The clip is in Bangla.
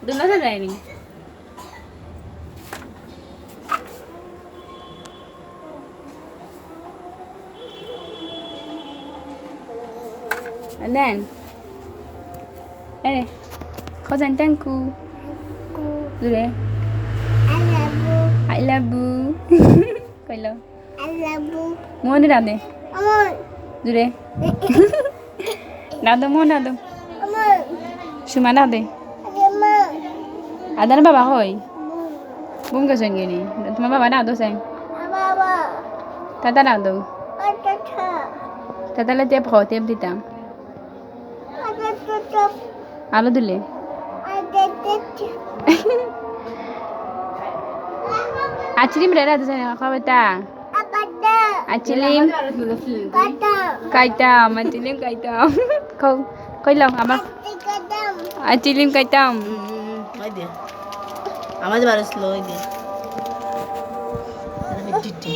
Doon na sa dining. And then, eh, Cousin Tanku. Dule. I love you. I love you. Kau lo. I love you. Mau ni dah ni? Mo na dade. Dure. Dado mo dado. Suma dade. Ada na baba hoy. Bum ka sang gini. Tuma baba dado sang. Tata dado. Tata la tep ho tep ditam. আলো দিলে আচিলিম রে রাতে খাবে তা আচিলিম কাইতাম আচিলিম কাইতাম কইলাম আমার আচিলিম কাইতাম আমাদের বারো স্লো